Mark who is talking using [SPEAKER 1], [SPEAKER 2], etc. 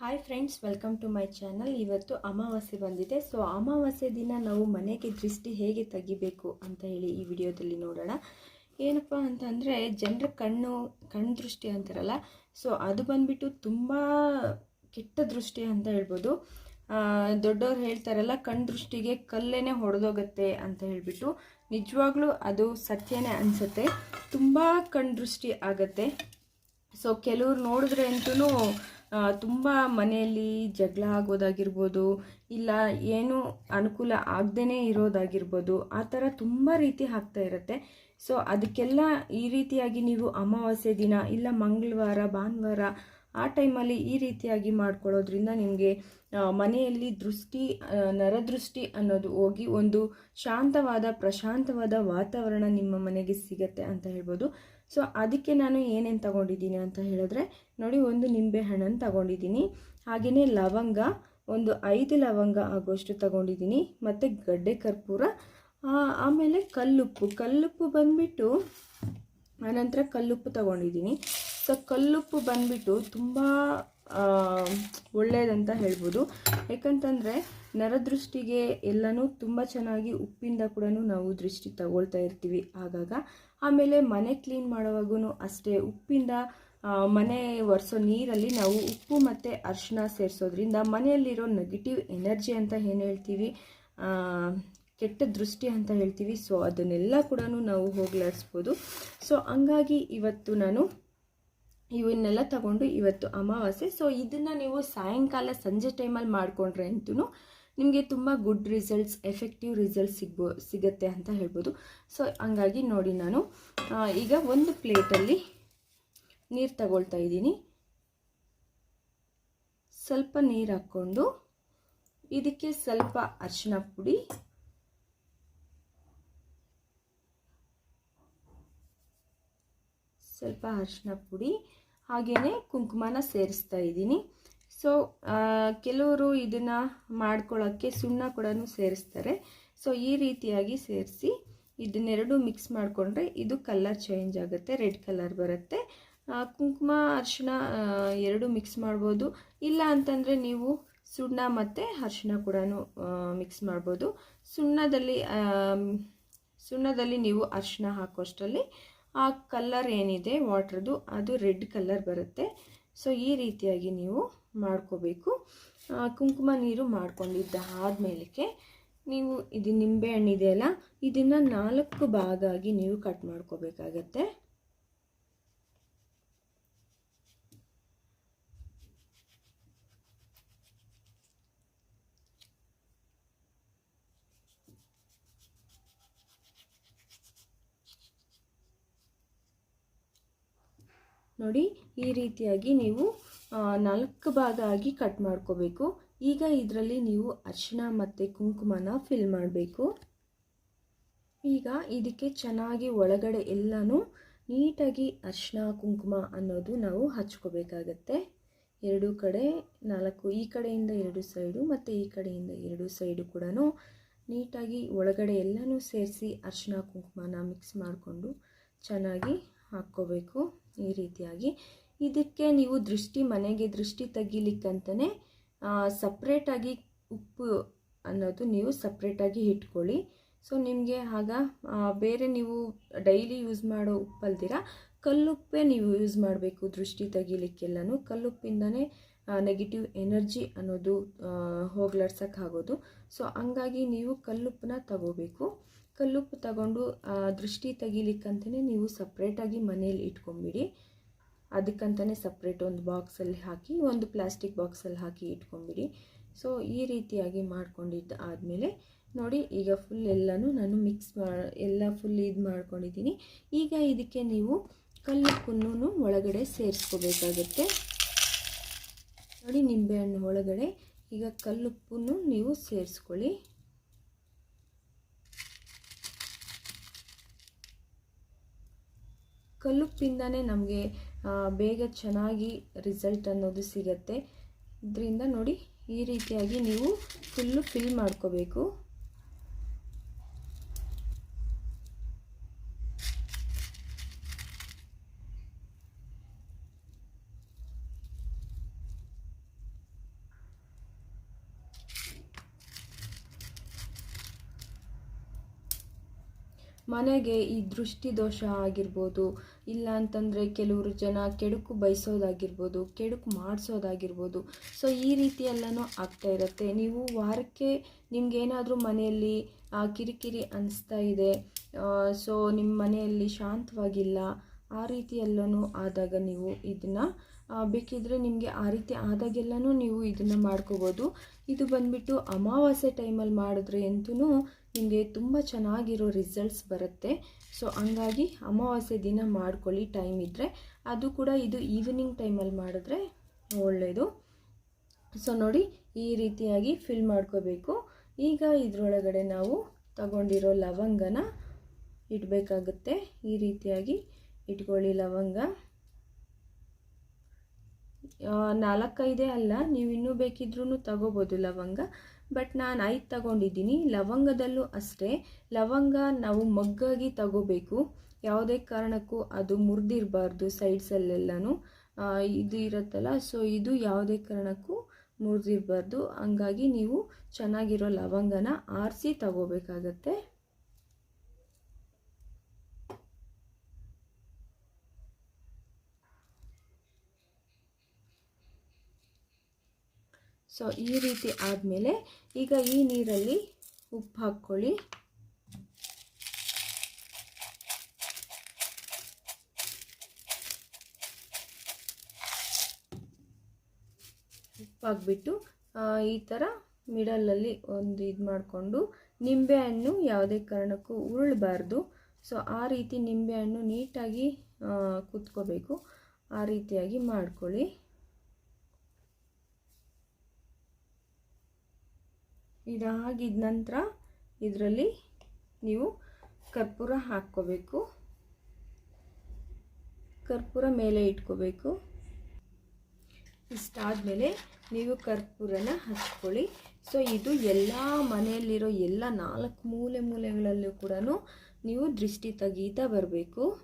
[SPEAKER 1] Hi friends welcome to my channel ಇವತ್ತು ಅಮಾವಾಸ್ಯೆ ಬಂದಿದೆ. ಸೊ ಅಮಾವಾಸ್ಯೆ ದಿನ ನಾವು ಮನೆಗೆ ದೃಷ್ಟಿ ಹೇಗೆ ತೆಗಿಬೇಕು ಅಂತ ಹೇಳಿ ಈ ವಿಡಿಯೋದಲ್ಲಿ ನೋಡೋಣ. ಏನಪ್ಪ ಅಂತಂದರೆ, ಜನರ ಕಣ್ಣು ಕಣ್ಣು ದೃಷ್ಟಿ ಅಂತಾರಲ್ಲ ಸೊ ಅದು ಬಂದುಬಿಟ್ಟು ತುಂಬ ಕೆಟ್ಟ ದೃಷ್ಟಿ ಅಂತ ಹೇಳ್ಬೋದು. ದೊಡ್ಡವ್ರು ಹೇಳ್ತಾರಲ್ಲ ಕಣ್ಣು ದೃಷ್ಟಿಗೆ ಕಲ್ಲೇನೆ ಹೊಡೆದೋಗತ್ತೆ ಅಂತ ಹೇಳಿಬಿಟ್ಟು, ನಿಜವಾಗ್ಲೂ ಅದು ಸತ್ಯನೇ ಅನಿಸುತ್ತೆ. ತುಂಬ ಕಣ್ಣು ದೃಷ್ಟಿ ಆಗತ್ತೆ. ಸೊ ಕೆಲವ್ರು ನೋಡಿದ್ರೆ ಅಂತೂ ತುಂಬ ಮನೆಯಲ್ಲಿ ಜಗಳ ಆಗೋದಾಗಿರ್ಬೋದು ಇಲ್ಲ ಏನು ಅನುಕೂಲ ಆಗದೇ ಇರೋದಾಗಿರ್ಬೋದು, ಆ ಥರ ತುಂಬ ರೀತಿ ಆಗ್ತಾ ಇರುತ್ತೆ. ಸೊ ಅದಕ್ಕೆಲ್ಲ ಈ ರೀತಿಯಾಗಿ ನೀವು ಅಮಾವಾಸ್ಯೆ ದಿನ ಇಲ್ಲ ಮಂಗಳವಾರ, ಭಾನುವಾರ, ಆ ಟೈಮಲ್ಲಿ ಈ ರೀತಿಯಾಗಿ ಮಾಡ್ಕೊಳ್ಳೋದ್ರಿಂದ ನಿಮಗೆ ಮನೆಯಲ್ಲಿ ದೃಷ್ಟಿ ನರದೃಷ್ಟಿ ಅನ್ನೋದು ಹೋಗಿ ಒಂದು ಶಾಂತವಾದ, ಪ್ರಶಾಂತವಾದ ವಾತಾವರಣ ನಿಮ್ಮ ಮನೆಗೆ ಸಿಗತ್ತೆ ಅಂತ ಹೇಳ್ಬೋದು. ಸೊ ಅದಕ್ಕೆ ನಾನು ಏನೇನು ತಗೊಂಡಿದ್ದೀನಿ ಅಂತ ಹೇಳಿದ್ರೆ, ನೋಡಿ ಒಂದು ನಿಂಬೆ ಹಣ್ಣನ್ನು ತಗೊಂಡಿದ್ದೀನಿ. ಹಾಗೆಯೇ ಲವಂಗ, ಒಂದು ಐದು ಲವಂಗ ಆಗೋಷ್ಟು ತಗೊಂಡಿದ್ದೀನಿ. ಮತ್ತು ಗಡ್ಡೆ ಕರ್ಪೂರ ಆಮೇಲೆ ಕಲ್ಲುಪ್ಪು. ಕಲ್ಲುಪ್ಪು ಬಂದ್ಬಿಟ್ಟು ಆನಂತರ ಕಲ್ಲುಪ್ಪು ತಗೊಂಡಿದ್ದೀನಿ. ಸೊ ಕಲ್ಲುಪ್ಪು ಬಂದ್ಬಿಟ್ಟು ತುಂಬ ಒಳ್ಳೆಯದಂತ ಹೇಳ್ಬೋದು. ಯಾಕಂತಂದರೆ ನರದೃಷ್ಟಿಗೆ ಎಲ್ಲನೂ ತುಂಬ ಚೆನ್ನಾಗಿ ಉಪ್ಪಿಂದ ಕೂಡ ನಾವು ದೃಷ್ಟಿ ತಗೊಳ್ತಾ ಇರ್ತೀವಿ ಆಗಾಗ. ಆಮೇಲೆ ಮನೆ ಕ್ಲೀನ್ ಮಾಡುವಾಗೂ ಅಷ್ಟೇ ಉಪ್ಪಿಂದ ಮನೆ ಒರೆಸೋ ನೀರಲ್ಲಿ ನಾವು ಉಪ್ಪು ಮತ್ತು ಅರಿಶಿನ ಸೇರಿಸೋದ್ರಿಂದ ಮನೆಯಲ್ಲಿರೋ ನೆಗೆಟಿವ್ ಎನರ್ಜಿ ಅಂತ ಏನು ಹೇಳ್ತೀವಿ? ಕೆಟ್ಟ ದೃಷ್ಟಿ ಅಂತ ಹೇಳ್ತೀವಿ. ಸೊ ಅದನ್ನೆಲ್ಲ ಕೂಡ ನಾವು ಹೋಗ್ಲಾಡಿಸ್ಬೋದು. ಸೊ ಹಂಗಾಗಿ ಇವತ್ತು ನಾನು ಇವನ್ನೆಲ್ಲ ತಗೊಂಡು ಇವತ್ತು ಅಮಾವಾಸ್ಯೆ. ಸೊ ಇದನ್ನು ನೀವು ಸಾಯಂಕಾಲ ಸಂಜೆ ಟೈಮಲ್ಲಿ ಮಾಡಿಕೊಂಡ್ರೆ ಅಂತೂ ನಿಮಗೆ ತುಂಬ ಗುಡ್ ರಿಸಲ್ಟ್ಸ್ ಎಫೆಕ್ಟಿವ್ ರಿಸಲ್ಟ್ಸ್ ಸಿಗ್ಬೋ, ಸಿಗುತ್ತೆ ಅಂತ ಹೇಳ್ಬೋದು. ಸೊ ಹಂಗಾಗಿ ನೋಡಿ ನಾನು ಈಗ ಒಂದು ಪ್ಲೇಟಲ್ಲಿ ನೀರು ತಗೊಳ್ತಾ ಇದ್ದೀನಿ. ಸ್ವಲ್ಪ ನೀರು ಹಾಕ್ಕೊಂಡು ಇದಕ್ಕೆ ಸ್ವಲ್ಪ ಅರಿಶಿನ ಪುಡಿ ಸ್ವಲ್ಪ ಅರಿಶಿನ ಪುಡಿ ಹಾಗೆಯೇ ಕುಂಕುಮನ ಸೇರಿಸ್ತಾ ಇದ್ದೀನಿ. ಸೊ ಕೆಲವರು ಇದನ್ನು ಮಾಡ್ಕೊಳ್ಳೋಕ್ಕೆ ಸುಣ್ಣ ಕೂಡ ಸೇರಿಸ್ತಾರೆ. ಸೊ ಈ ರೀತಿಯಾಗಿ ಸೇರಿಸಿ ಇದನ್ನೆರಡು ಮಿಕ್ಸ್ ಮಾಡಿಕೊಂಡ್ರೆ ಇದು ಕಲರ್ ಚೇಂಜ್ ಆಗುತ್ತೆ ರೆಡ್ ಕಲರ್ ಬರುತ್ತೆ. ಕುಂಕುಮ, ಅರಿಶಿನ ಎರಡು ಮಿಕ್ಸ್ ಮಾಡ್ಬೋದು. ಇಲ್ಲ ಅಂತಂದರೆ ನೀವು ಸುಣ್ಣ ಮತ್ತು ಅರಿಶಿನ ಕೂಡ ಮಿಕ್ಸ್ ಮಾಡ್ಬೋದು. ಸುಣ್ಣದಲ್ಲಿ ಸುಣ್ಣದಲ್ಲಿ ನೀವು ಅರಿಶಿನ ಹಾಕೋಷ್ಟರಲ್ಲಿ ಆ ಕಲ್ಲರ್ ಏನಿದೆ ವಾಟ್ರದ್ದು ಅದು ರೆಡ್ ಕಲರ್ ಬರುತ್ತೆ. ಸೊ ಈ ರೀತಿಯಾಗಿ ನೀವು ಮಾಡ್ಕೋಬೇಕು. ಕುಂಕುಮ ನೀರು ಮಾಡ್ಕೊಂಡಿದ್ದ ಆದಮೇಲಕ್ಕೆ ನೀವು ಇದು ನಿಂಬೆ ಹಣ್ಣಿದೆಯಲ್ಲ, ಇದನ್ನು ನಾಲ್ಕು ಭಾಗ ಆಗಿ ನೀವು ಕಟ್ ಮಾಡ್ಕೋಬೇಕಾಗತ್ತೆ. ನೋಡಿ, ಈ ರೀತಿಯಾಗಿ ನೀವು ನಾಲ್ಕು ಭಾಗ ಆಗಿ ಕಟ್ ಮಾಡ್ಕೋಬೇಕು. ಈಗ ಇದರಲ್ಲಿ ನೀವು ಅರ್ಶಿಣ ಮತ್ತು ಕುಂಕುಮನ ಫಿಲ್ ಮಾಡಬೇಕು. ಈಗ ಇದಕ್ಕೆ ಚೆನ್ನಾಗಿ ಒಳಗಡೆ ಎಲ್ಲನೂ ನೀಟಾಗಿ ಅರ್ಶಿಣ, ಕುಂಕುಮ ಅನ್ನೋದು ನಾವು ಹಚ್ಕೋಬೇಕಾಗತ್ತೆ. ಎರಡು ಕಡೆ ನಾಲ್ಕು, ಈ ಕಡೆಯಿಂದ ಎರಡು ಸೈಡು ಮತ್ತು ಈ ಕಡೆಯಿಂದ ಎರಡು ಸೈಡು ಕೂಡ ನೀಟಾಗಿ ಒಳಗಡೆ ಎಲ್ಲನೂ ಸೇರಿಸಿ ಅರ್ಶಿಣ, ಕುಂಕುಮನ ಮಿಕ್ಸ್ ಮಾಡಿಕೊಂಡು ಚೆನ್ನಾಗಿ ಹಾಕ್ಕೋಬೇಕು ಈ ರೀತಿಯಾಗಿ. ಇದಕ್ಕೆ ನೀವು ದೃಷ್ಟಿ, ಮನೆಗೆ ದೃಷ್ಟಿ ತೆಗಿಲಿಕ್ಕಂತಲೇ ಸಪ್ರೇಟಾಗಿ ಉಪ್ಪು ಅನ್ನೋದು ನೀವು ಸಪ್ರೇಟಾಗಿ ಇಟ್ಕೊಳ್ಳಿ. ಸೊ ನಿಮಗೆ ಆಗ ಬೇರೆ ನೀವು ಡೈಲಿ ಯೂಸ್ ಮಾಡೋ ಉಪ್ಪಲ್ದಿರ, ಕಲ್ಲುಪ್ಪೇ ನೀವು ಯೂಸ್ ಮಾಡಬೇಕು ದೃಷ್ಟಿ ತೆಗಿಲಿಕ್ಕೆಲ್ಲನೂ. ಕಲ್ಲುಪ್ಪಿಂದನೇ ನೆಗೆಟಿವ್ ಎನರ್ಜಿ ಅನ್ನೋದು ಹೋಗ್ಲಾಡ್ಸೋಕ್ಕಾಗೋದು. ಸೊ ಹಂಗಾಗಿ ನೀವು ಕಲ್ಲುಪ್ಪನ್ನ ತಗೋಬೇಕು. ಕಲ್ಲುಪ್ಪು ತಗೊಂಡು ದೃಷ್ಟಿ ತೆಗಿಲಿಕ್ಕಂತಲೇ ನೀವು ಸಪ್ರೇಟಾಗಿ ಮನೇಲಿ ಇಟ್ಕೊಂಬಿಡಿ. ಅದಕ್ಕಂತಲೇ ಸಪ್ರೇಟ್ ಒಂದು ಬಾಕ್ಸಲ್ಲಿ ಹಾಕಿ, ಒಂದು ಪ್ಲಾಸ್ಟಿಕ್ ಬಾಕ್ಸಲ್ಲಿ ಹಾಕಿ ಇಟ್ಕೊಂಬಿಡಿ. ಸೊ ಈ ರೀತಿಯಾಗಿ ಮಾಡ್ಕೊಂಡಿದ್ದು ಆದಮೇಲೆ ನೋಡಿ, ಈಗ ಫುಲ್ ಎಲ್ಲನೂ ನಾನು ಮಿಕ್ಸ್ ಮಾ, ಎಲ್ಲ ಫುಲ್ ಇದು ಮಾಡ್ಕೊಂಡಿದ್ದೀನಿ. ಈಗ ಇದಕ್ಕೆ ನೀವು ಕಲ್ಲುಪ್ಪನ್ನು ಒಳಗಡೆ ಸೇರಿಸ್ಕೋಬೇಕಾಗತ್ತೆ. ನೋಡಿ, ನಿಂಬೆಹಣ್ಣು ಒಳಗಡೆ ಈಗ ಕಲ್ಲುಪ್ಪನ್ನು ನೀವು ಸೇರಿಸ್ಕೊಳ್ಳಿ. ಕಲ್ಲುಪ್ಪಿಂದನೇ ನಮಗೆ ಬೇಗ ಚೆನ್ನಾಗಿ ರಿಸಲ್ಟ್ ಅನ್ನೋದು ಸಿಗತ್ತೆ. ಇದರಿಂದ ನೋಡಿ ಈ ರೀತಿಯಾಗಿ ನೀವು ಫುಲ್ಲು ಫಿಲ್ ಮಾಡ್ಕೋಬೇಕು. ಮನೆಗೆ ಈ ದೃಷ್ಟಿ ದೋಷ ಆಗಿರ್ಬೋದು, ಇಲ್ಲ ಅಂತಂದರೆ ಕೆಲವರು ಜನ ಕೆಡುಕು ಬಯಸೋದಾಗಿರ್ಬೋದು, ಕೆಡುಕು ಮಾಡಿಸೋದಾಗಿರ್ಬೋದು. ಸೊ ಈ ರೀತಿ ಎಲ್ಲನೂ ಆಗ್ತಾ ಇರುತ್ತೆ. ನೀವು ವಾರಕ್ಕೆ ನಿಮಗೇನಾದರೂ ಮನೆಯಲ್ಲಿ ಕಿರಿಕಿರಿ ಅನ್ನಿಸ್ತಾ ಇದೆ ಸೊ ನಿಮ್ಮ ಮನೆಯಲ್ಲಿ ಶಾಂತವಾಗಿಲ್ಲ ಆ ರೀತಿ ಆದಾಗ ನೀವು ಇದನ್ನು ಬೇಕಿದ್ದರೆ ನಿಮಗೆ ಆ ರೀತಿ ಆದಾಗೆಲ್ಲನೂ ನೀವು ಇದನ್ನು ಮಾಡ್ಕೋಬೋದು. ಇದು ಬಂದ್ಬಿಟ್ಟು ಅಮಾವಾಸ್ಯೆ ಟೈಮಲ್ಲಿ ಮಾಡಿದ್ರೆ ಅಂತೂ ನಿಮಗೆ ತುಂಬ ಚೆನ್ನಾಗಿರೋ ರಿಸಲ್ಟ್ಸ್ ಬರುತ್ತೆ. ಸೊ ಹಂಗಾಗಿ ಅಮಾವಾಸ್ಯೆ ದಿನ ಮಾಡ್ಕೊಳ್ಳಿ ಟೈಮ್ ಇದ್ದರೆ ಅದು ಕೂಡ ಇದು ಈವ್ನಿಂಗ್ ಟೈಮಲ್ಲಿ ಮಾಡಿದ್ರೆ ಒಳ್ಳೆಯದು ಸೊ ನೋಡಿ ಈ ರೀತಿಯಾಗಿ ಫಿಲ್ ಮಾಡ್ಕೋಬೇಕು. ಈಗ ಇದರೊಳಗಡೆ ನಾವು ತಗೊಂಡಿರೋ ಲವಂಗನ ಇಡಬೇಕಾಗುತ್ತೆ. ಈ ರೀತಿಯಾಗಿ ಇಟ್ಕೊಳ್ಳಿ ಲವಂಗ. ನಾಲ್ಕೈದೇ ಅಲ್ಲ, ನೀವು ಇನ್ನೂ ಬೇಕಿದ್ರೂ ತಗೋಬೋದು ಲವಂಗ. ಬಟ್ ನಾನು ಐದು ತಗೊಂಡಿದ್ದೀನಿ, ಲವಂಗದಲ್ಲೂ ಅಷ್ಟೇ. ಲವಂಗ ನಾವು ಮಗ್ಗಾಗಿ ತಗೋಬೇಕು. ಯಾವುದೇ ಕಾರಣಕ್ಕೂ ಅದು ಮುರಿದಿರಬಾರ್ದು ಸೈಡ್ಸಲ್ಲೆಲ್ಲನೂ. ಇದು ಇರುತ್ತಲ್ಲ, ಸೊ ಇದು ಯಾವುದೇ ಕಾರಣಕ್ಕೂ ಮುರಿದಿರಬಾರ್ದು. ಹಂಗಾಗಿ ನೀವು ಚೆನ್ನಾಗಿರೋ ಲವಂಗನ ಆರಿಸಿ ತಗೋಬೇಕಾಗತ್ತೆ. ಸೊ ಈ ರೀತಿ ಆದಮೇಲೆ ಈಗ ಈ ನೀರಲ್ಲಿ ಉಪ್ಪು ಹಾಕ್ಕೊಳ್ಳಿ. ಉಪ್ಪು ಹಾಕ್ಬಿಟ್ಟು ಈ ಥರ ಮಿಡಲಲ್ಲಿ ಒಂದು ಇದು ಮಾಡಿಕೊಂಡು ನಿಂಬೆಹಣ್ಣು ಯಾವುದೇ ಕಾರಣಕ್ಕೂ ಉರುಳಬಾರ್ದು. ಸೊ ಆ ರೀತಿ ನಿಂಬೆಹಣ್ಣು ನೀಟಾಗಿ ಕುತ್ಕೋಬೇಕು. ಆ ರೀತಿಯಾಗಿ ಮಾಡ್ಕೊಳ್ಳಿ. ಇದಾಗಿದ ನಂತರ ಇದರಲ್ಲಿ ನೀವು ಕರ್ಪೂರ ಹಾಕ್ಕೋಬೇಕು. ಕರ್ಪೂರ ಮೇಲೆ ಇಟ್ಕೋಬೇಕು. ಇಷ್ಟಾದಮೇಲೆ ನೀವು ಕರ್ಪೂರನ ಹಚ್ಕೊಳ್ಳಿ. ಸೊ, ಇದು ಎಲ್ಲ ಮನೆಯಲ್ಲಿರೋ ಎಲ್ಲ ನಾಲ್ಕು ಮೂಲೆ ಮೂಲೆಗಳಲ್ಲೂ ಕೂಡ ನೀವು ದೃಷ್ಟಿ ತೆಗೀತಾ ಬರಬೇಕು.